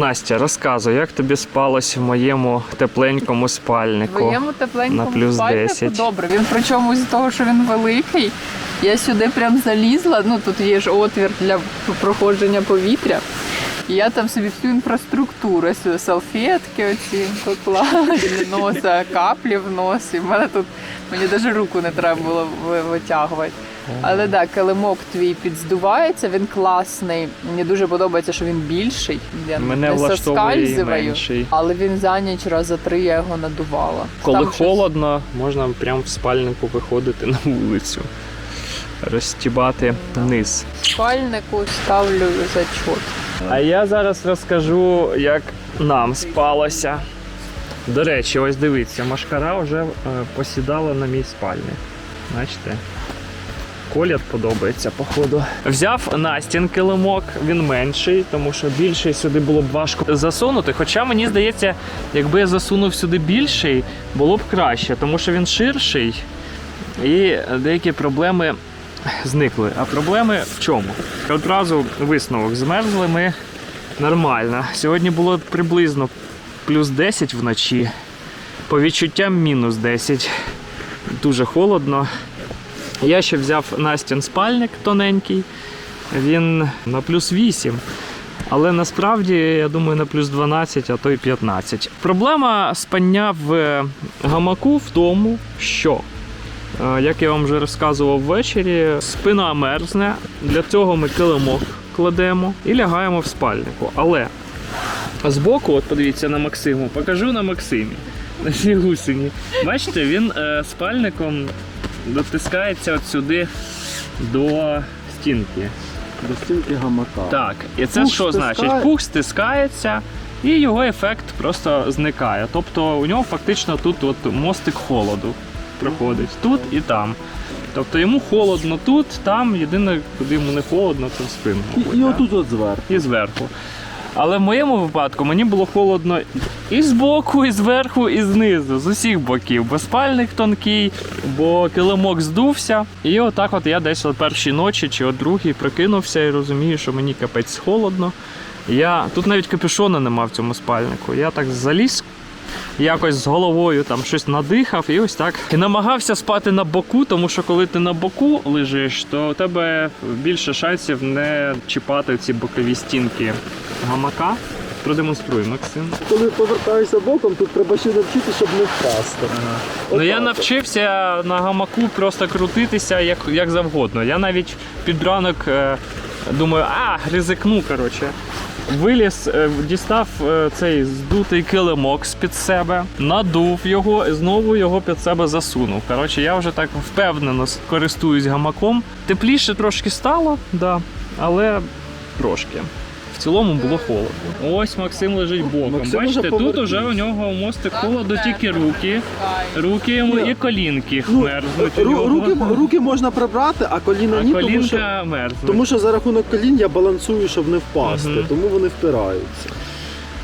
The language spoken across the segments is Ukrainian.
Настя, розказуй, як тобі спалось в моєму тепленькому спальнику? Твоєму на тепленькому плюс спальнику 10. добре. Він причому з того, що він великий, я сюди прям залізла. Ну тут є ж отвір для проходження повітря. І я там собі всю інфраструктуру, сюди салфетки оці поклала для носа, каплі в нос. І в мене тут мені навіть руку не треба було витягувати. Але так, килимок твій підздувається, він класний. Мені дуже подобається, що він більший. Я Мене не влаштовує і соскальзиваю. менший. Але він за ніч рази три я його надувала. Коли Там щось- холодно, можна прямо в спальнику виходити на вулицю, розстібати низ. спальнику ставлю зачот. А я зараз розкажу, як нам спалося. До речі, ось дивіться, машкара вже е, посідала на мій спальник. Бачите? Колір подобається, походу. Взяв Настін килимок, він менший, тому що більший сюди було б важко засунути. Хоча мені здається, якби я засунув сюди більший, було б краще, тому що він ширший і деякі проблеми зникли. А проблеми в чому? Одразу висновок. Змерзли ми нормально. Сьогодні було приблизно плюс 10 вночі. По відчуттям мінус 10. Дуже холодно. Я ще взяв Настін спальник тоненький. Він на плюс 8. Але насправді, я думаю, на плюс 12, а то й 15. Проблема спання в гамаку в тому, що Е, Як я вам вже розказував ввечері, спина мерзне. Для цього ми килимок кладемо і лягаємо в спальнику. Але збоку, от подивіться на Максиму, покажу на Максимі. На цій гусені. Бачите, він е, спальником дотискається от сюди до стінки. До стінки гамака. Так, і це Пух що стискає. значить? Пух стискається. І його ефект просто зникає. Тобто у нього фактично тут от мостик холоду проходить тут і там. Тобто йому холодно тут, там єдине, куди йому не холодно, це в спину. І, і отут от зверху. і зверху. Але в моєму випадку мені було холодно і збоку, і зверху, і знизу, з усіх боків. Бо спальник тонкий, бо килимок здувся. І отак от я десь о першій ночі чи о другій прокинувся і розумію, що мені капець холодно. Я тут навіть капюшона нема в цьому спальнику. Я так заліз. Якось з головою там щось надихав і ось так. І намагався спати на боку, тому що коли ти на боку лежиш, то у тебе більше шансів не чіпати ці бокові стінки гамака. Продемонструй, Максим. Коли повертаюся боком, тут треба ще навчити, щоб не впасти. Ну я навчився на гамаку просто крутитися як, як завгодно. Я навіть під ранок е, думаю, а, ризикну, коротше. Виліз, е, дістав е, цей здутий килимок з-під себе, надув його і знову його під себе засунув. Коротше, я вже так впевнено користуюсь гамаком. Тепліше трошки стало, да, але трошки. В цілому було холодно. Ось Максим лежить боком. Максим Бачите, вже тут уже у нього мостик холоду тільки руки. Руки йому і колінки Ну, мерзнуть. у нього. руки, руки можна прибрати, а коліна а ні, тому що, колінка мерзнуть. тому що за рахунок колін я балансую, щоб не впасти, Мгм. тому вони впираються.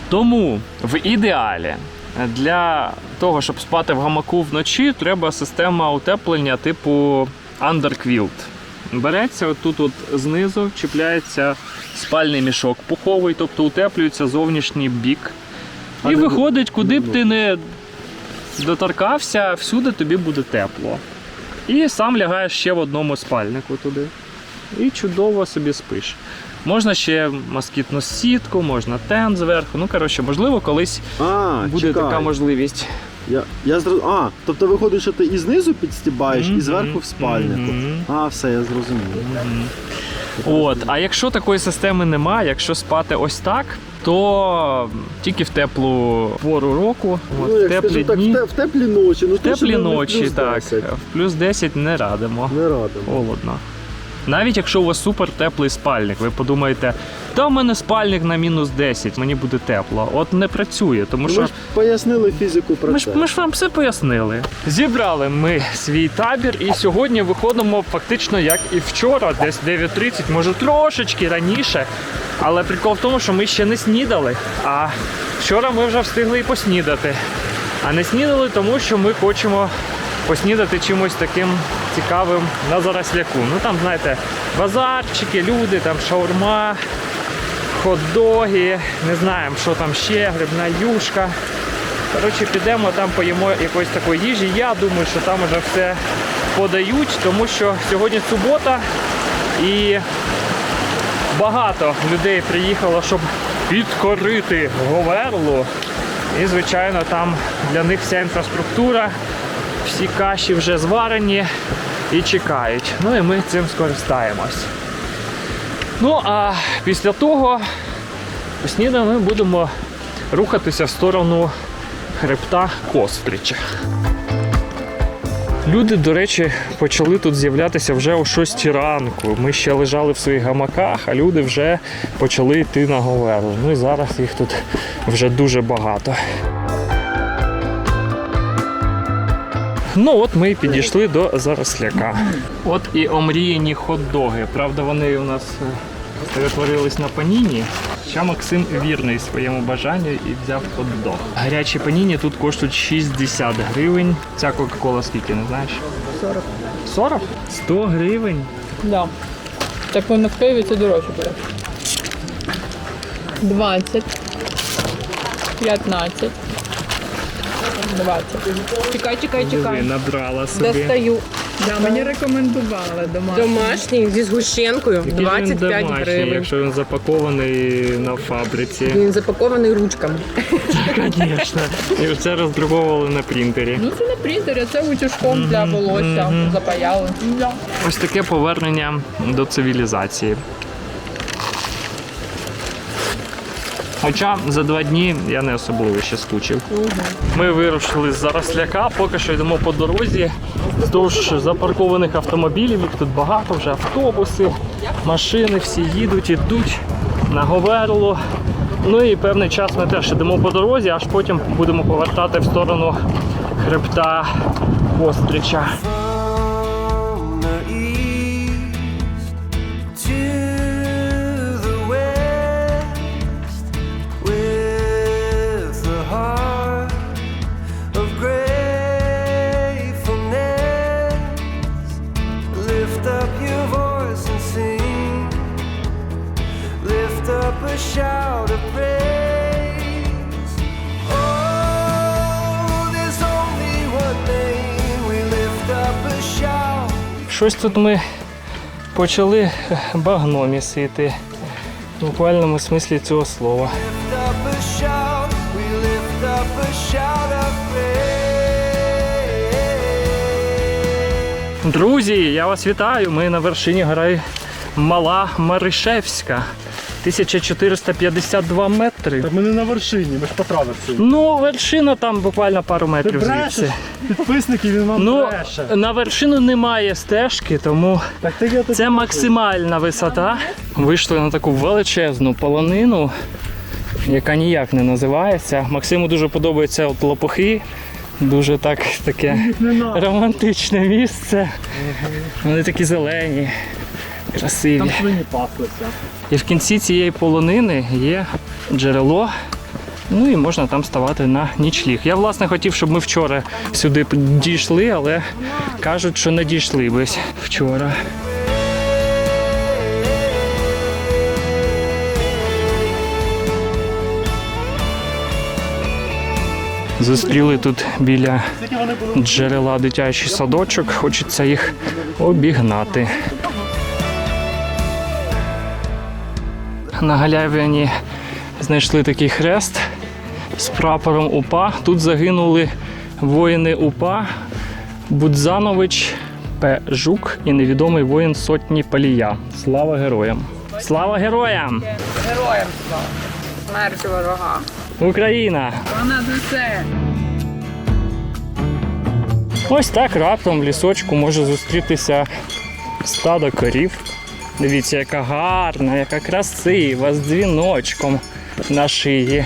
Тому в ідеалі для того, щоб спати в гамаку вночі, треба система утеплення типу Underquilt. Береться отут от знизу, чіпляється спальний мішок пуховий, тобто утеплюється зовнішній бік. І виходить, куди б ну. ти не доторкався, всюди тобі буде тепло. І сам лягаєш ще в одному спальнику туди. І чудово собі спиш. Можна ще москітну сітку, можна тент зверху. Ну, коротше, можливо, колись А, буде чекай. така можливість. Я, я зроз... А, тобто виходить, що ти і знизу підстібаєш, і зверху в спальнику. А, все, я зрозумів. От, а якщо такої системи немає, якщо спати ось так, то тільки в теплу пору року, от, ну, в як теплі скажу так, дні, в, те- в теплі ночі. Ну, в теплі ночі, так. 10. В плюс 10 не радимо. Не радимо. Холодно. Навіть якщо у вас супер теплий спальник, ви подумаєте, та в мене спальник на мінус 10, мені буде тепло. От не працює, тому Ми що ж пояснили фізику про ми це. ж, ми ж вам все пояснили. Зібрали ми свій табір і сьогодні виходимо фактично як і вчора, десь 9.30, може трошечки раніше. Але прикол в тому, що ми ще не снідали. А вчора ми вже встигли і поснідати. А не снідали, тому що ми хочемо поснідати чимось таким цікавим на Заросляку. Ну там, знаєте, базарчики, люди, там шаурма, хот-доги, не знаємо, що там ще, грибна юшка. Коротше, підемо там поїмо якоїсь такої їжі. Я думаю, що там вже все подають, тому що сьогодні субота і багато людей приїхало, щоб підкорити Говерлу. І, звичайно, там для них вся інфраструктура, всі каші вже зварені і чекають. Ну і ми цим скористаємось. Ну а після того поснідано ми будемо рухатися в сторону хребта Кострича. Люди, до речі, почали тут з'являтися вже о 6 ранку. Ми ще лежали в своїх гамаках, а люди вже почали йти на Говерлу. Ну і зараз їх тут вже дуже багато. Ну от ми і підійшли до заросляка. От і омріяні хот-доги. Правда, вони у нас е, перетворились на паніні. Ще Максим вірний своєму бажанню і взяв хот-дог. Гарячі паніні тут коштують 60 гривень. Ця Кока-Кола скільки, не знаєш? 40. 40? 100 гривень. Да. Так воно в Києві це дорожче буде. 20. 15. 20. Чекай, чекай, Диви, набрала собі. Достаю. Да, мені рекомендували домашні. Домашній зі згущенкою Який він 25 домашній, гривень. якщо він запакований на фабриці. Він запакований ручками. Звісно. І це роздруковували на принтері. Ну це не принтер, а це утюжком для волосся запаяли. Да. Ось таке повернення до цивілізації. Хоча за два дні я не особливо ще скучив. Ми вирушили з Заросляка, поки що йдемо по дорозі вздовж запаркованих автомобілів. Їх тут багато, вже автобуси, машини, всі їдуть, ідуть на Говерлу. Ну і певний час ми теж йдемо по дорозі, аж потім будемо повертати в сторону хребта Кострича. Щось тут ми почали багно місити. В буквальному смислі цього слова. Друзі, я вас вітаю. Ми на вершині гори Мала Маришевська. 1452 метри. Так ми не на вершині, ми ж по траверсі. Ну, вершина там буквально пару Ти метрів брешеш? звідси. Підписники він вам Ну, бреше. на вершину немає стежки, тому Так ти я Це максимальна висота. Вийшли на таку величезну полонину, яка ніяк не називається. Максиму дуже подобаються от лопухи. Дуже так таке романтичне місце. Вони такі зелені, красиві. Там свині паслися. І в кінці цієї полонини є джерело. Ну і можна там ставати на нічліг. Я власне хотів, щоб ми вчора сюди дійшли, але кажуть, що не дійшли без вчора. Зустріли тут біля джерела дитячий садочок, хочеться їх обігнати. На Галявині знайшли такий хрест з прапором УПА. Тут загинули воїни УПА Будзанович П. Жук і невідомий воїн сотні Палія. Слава героям! Слава героям! Героям слава. Смерть ворога. Україна! Понад усе. Ось так раптом в лісочку може зустрітися стадо корів. Дивіться, яка гарна, яка красива, з дзвіночком на шиї.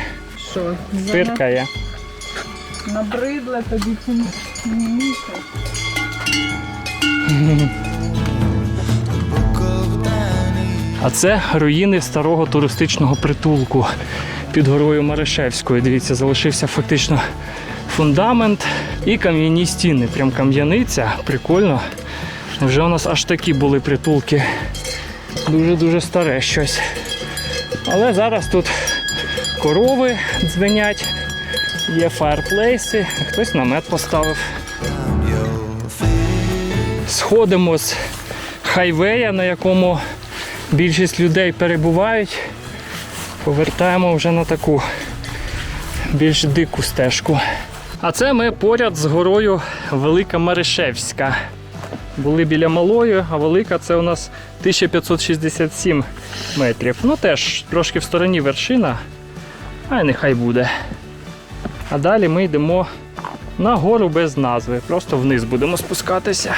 Що? Пиркає. Набридла тобі цим. А це руїни старого туристичного притулку під горою Маришевською. Дивіться, залишився фактично фундамент і кам'яні стіни. Прям кам'яниця. Прикольно. Вже у нас аж такі були притулки. Дуже-дуже старе щось. Але зараз тут корови дзвенять, є фаєрплейси, хтось намет поставив. Сходимо з хайвея, на якому більшість людей перебувають. Повертаємо вже на таку більш дику стежку. А це ми поряд з горою Велика Маришевська. Були біля малої, а велика це у нас 1567 метрів. Ну теж трошки в стороні вершина, а й нехай буде. А далі ми йдемо на гору без назви. Просто вниз будемо спускатися.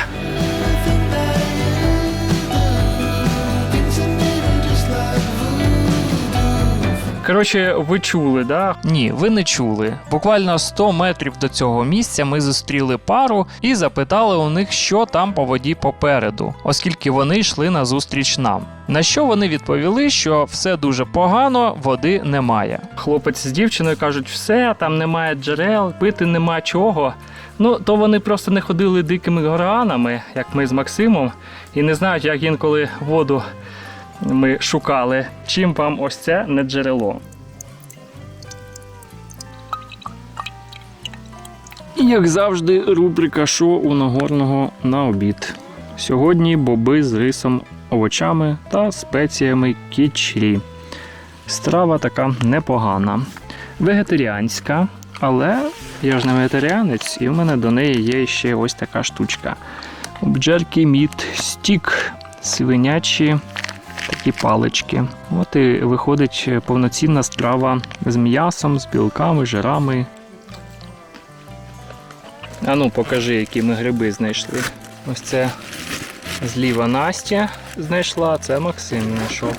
Коротше, ви чули, да? Ні, ви не чули. Буквально 100 метрів до цього місця ми зустріли пару і запитали у них, що там по воді попереду, оскільки вони йшли на зустріч нам. На що вони відповіли, що все дуже погано, води немає. Хлопець з дівчиною кажуть, все, там немає джерел, пити нема чого. Ну, то вони просто не ходили дикими гораанами, як ми з Максимом, і не знають, як інколи воду ми шукали, чим вам ось це не джерело. І як завжди, рубрика «Шо у Нагорного на обід. Сьогодні боби з рисом, овочами та спеціями кічрі. Страва така непогана. Вегетаріанська, але я ж не вегетаріанець, і в мене до неї є ще ось така штучка. Обджерки міт стік, свинячі такі палички. От і виходить повноцінна страва з м'ясом, з білками, жирами. А ну, покажи, які ми гриби знайшли. Ось це зліва Настя знайшла, це Максим знайшов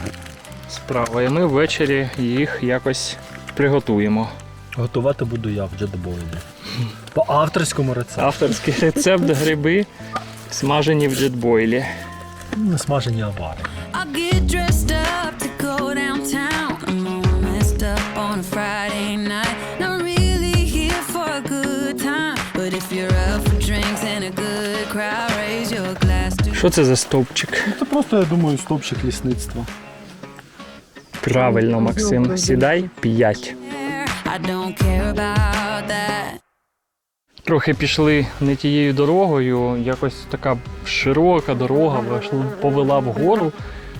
справа. І ми ввечері їх якось приготуємо. Готувати буду я в джетбойлі. По авторському рецепту. Авторський рецепт гриби смажені в джетбойлі. Не смажені. I Що це за стовпчик? Це просто, я думаю, стопчик лісництва. Правильно, Максим. Сідай 5. there. I don't care about that. Трохи пішли не тією дорогою, якось така широка дорога повела вгору.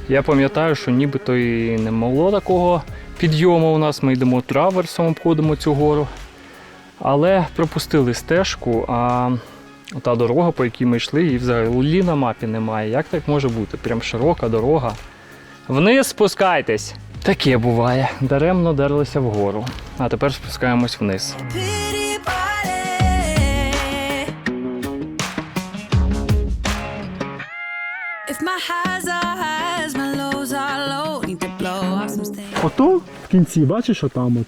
Я пам'ятаю, що нібито і не могло такого підйому у нас. Ми йдемо траверсом, обходимо цю гору. Але пропустили стежку, а та дорога, по якій ми йшли, її взагалі на мапі немає. Як так може бути? Прям широка дорога. Вниз спускайтесь! Таке буває. Даремно дерлися вгору. А тепер спускаємось вниз. Ото в кінці, бачиш, отам от.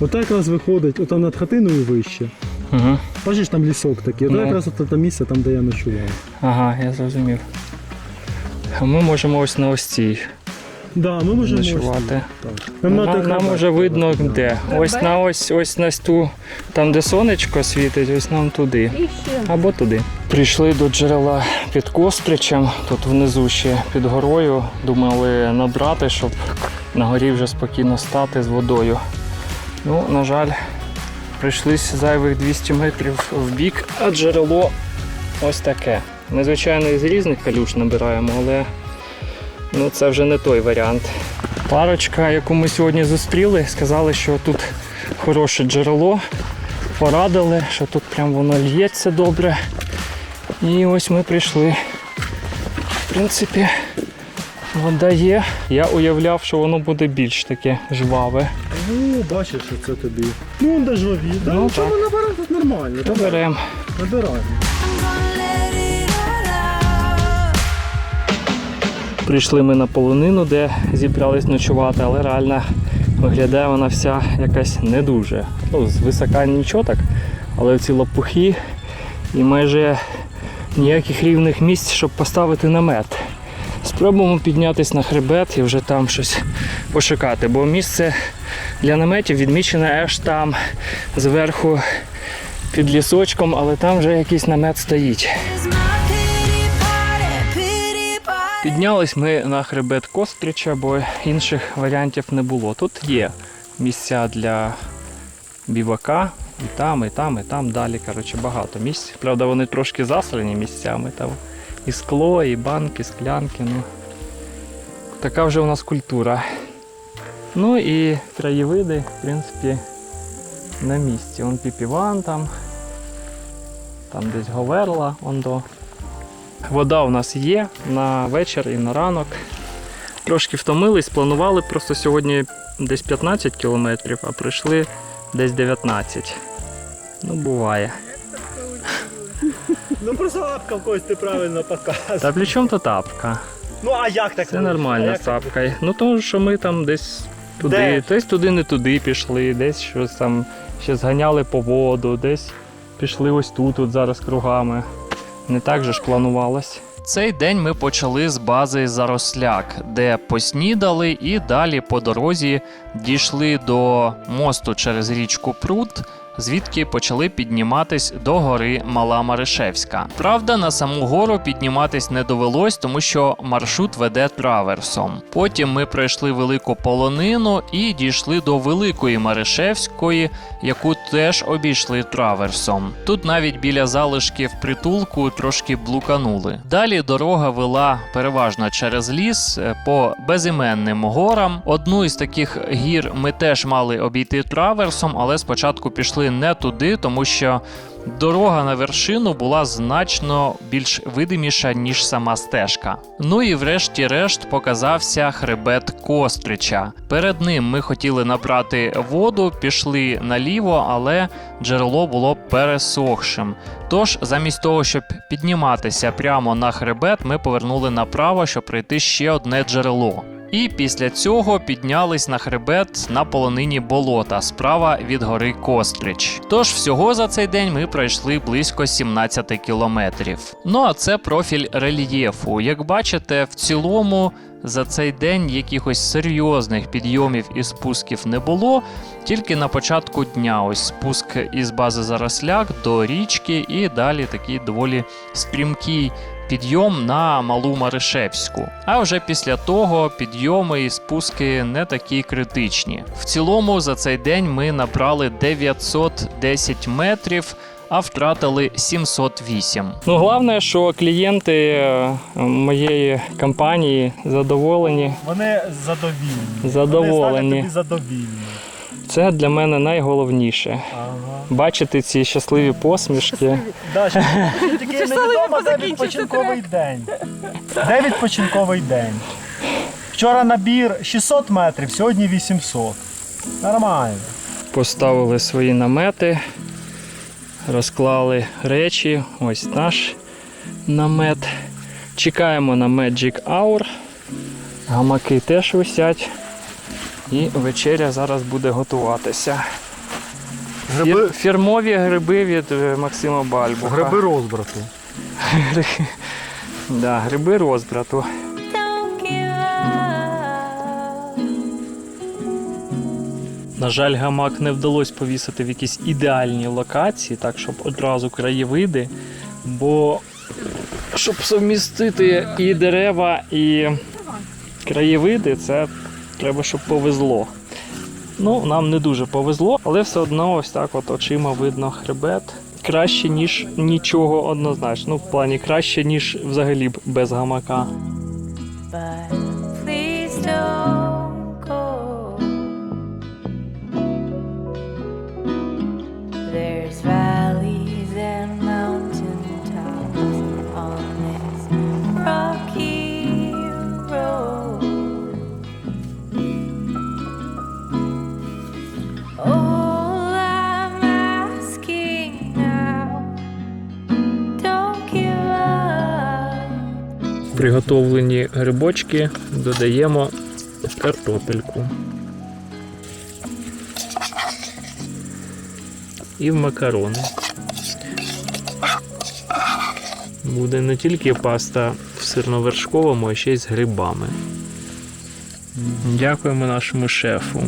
Ото якраз виходить, отам над хатиною вище. Угу. Бачиш, там лісок такий. Ну. якраз ото те місце, там, де я ночував. Ага, я зрозумів. Ми можемо ось на ось цій Да, ми можемо ночувати. Нам Нам, нам уже видно де. Ось на ось ось на ту, там де сонечко світить, ось нам туди. Або туди. Прийшли до джерела під Костричем, тут внизу ще під горою. Думали набрати, щоб на горі вже спокійно стати з водою. Ну, на жаль, прийшлись зайвих 200 метрів в бік, а джерело ось таке. Ми, звичайно, із різних калюш набираємо, але ну, це вже не той варіант. Парочка, яку ми сьогодні зустріли, сказали, що тут хороше джерело. Порадили, що тут прям воно л'ється добре. І ось ми прийшли. В принципі, вода є. Я уявляв, що воно буде більш таке жваве. Ну, бачиш, що це тобі. Ну, дежові. Да, Ну, чому набирати тут нормально. Давай, Беремо. Набираємо. Прийшли ми на полонину, де зібрались ночувати, але реально виглядає вона вся якась не дуже. Ну, з висока нічого так, але ці лопухи і майже ніяких рівних місць, щоб поставити намет. Спробуємо піднятися на хребет і вже там щось пошукати, бо місце для наметів відмічене аж там зверху під лісочком, але там вже якийсь намет стоїть. Піднялись ми на хребет Кострича, бо інших варіантів не було. Тут є місця для бівака, і там, і там, і там далі. Коротше, багато місць. Правда, вони трошки засрані місцями. Там і скло, і банки, і склянки. Ну, така вже у нас культура. Ну і краєвиди, в принципі, на місці. Вон піпіван там, там десь Говерла, он до. Вода у нас є на вечір і на ранок. Трошки втомились, планували просто сьогодні десь 15 кілометрів, а прийшли десь 19. Ну, буває. Ну просто лапка в когось ти правильно показуєш. Та при чому тут тапка? Ну а як так? Це нормально з тапкою. Ну тому що ми там десь туди, Де? десь туди не туди пішли, десь щось там ще зганяли по воду, десь пішли ось тут, от зараз кругами. Не так же ж планувалось. Цей день ми почали з бази Заросляк, де поснідали і далі по дорозі дійшли до мосту через річку Прут, звідки почали підніматись до гори Мала Маришевська. Правда, на саму гору підніматись не довелось, тому що маршрут веде траверсом. Потім ми пройшли велику полонину і дійшли до Великої Маришевської, яку теж обійшли траверсом. Тут навіть біля залишків притулку трошки блуканули. Далі дорога вела переважно через ліс е, по безіменним горам. Одну із таких гір ми теж мали обійти траверсом, але спочатку пішли не туди, тому що Дорога на вершину була значно більш видиміша, ніж сама стежка. Ну і врешті-решт показався хребет Кострича. Перед ним ми хотіли набрати воду, пішли наліво, але джерело було пересохшим. Тож, замість того, щоб підніматися прямо на хребет, ми повернули направо, щоб пройти ще одне джерело. І після цього піднялись на хребет на полонині болота справа від гори Кострич. Тож всього за цей день ми пройшли близько 17 кілометрів. Ну а це профіль рельєфу. Як бачите, в цілому за цей день якихось серйозних підйомів і спусків не було. Тільки на початку дня ось спуск із бази Заросляк до річки, і далі такий доволі стрімкий підйом на Малу Маришевську. А вже після того підйоми і спуски не такі критичні. В цілому за цей день ми набрали 910 метрів. А втратили 708. Ну, головне, що клієнти е, моєї компанії задоволені. Вони задовільні. Задоволені. Вони тобі задовільні. Це для мене найголовніше. Ага. Бачити ці щасливі посмішки. Тільки невідомо, де відпочинковий день. Де відпочинковий день? Вчора набір 600 метрів, сьогодні 800. Нормально. Поставили свої намети, розклали речі. Ось наш намет. Чекаємо на Magic Hour. Гамаки теж висять. І вечеря зараз буде готуватися. Фір- Фірмові гриби від е, Максима Бальбуха. розбрату. Да, гриби розбрату. На жаль, гамак не вдалося повісити в якісь ідеальні локації, так щоб одразу краєвиди. Бо щоб совмістити і дерева, і краєвиди, це треба, щоб повезло. Ну, нам не дуже повезло, але все одно ось так от очима видно хребет. Краще, ніж нічого однозначно. Ну, в плані краще, ніж взагалі б без гамака. Приготовлені грибочки додаємо картопельку. І в макарони. Буде не тільки паста в сирновершковому, а ще й з грибами. Дякуємо нашому шефу.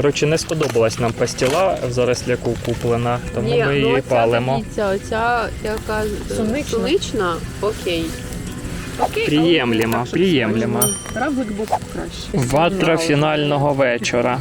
Коротше, не сподобалась нам пастіла в заросляку куплена, тому Ні, ми її ну, оця палимо. Дивіться, оця яка Сунична. сунична, окей. Окей, Приємлемо, приємлемо. Равлик був краще. Ватра фінального вечора.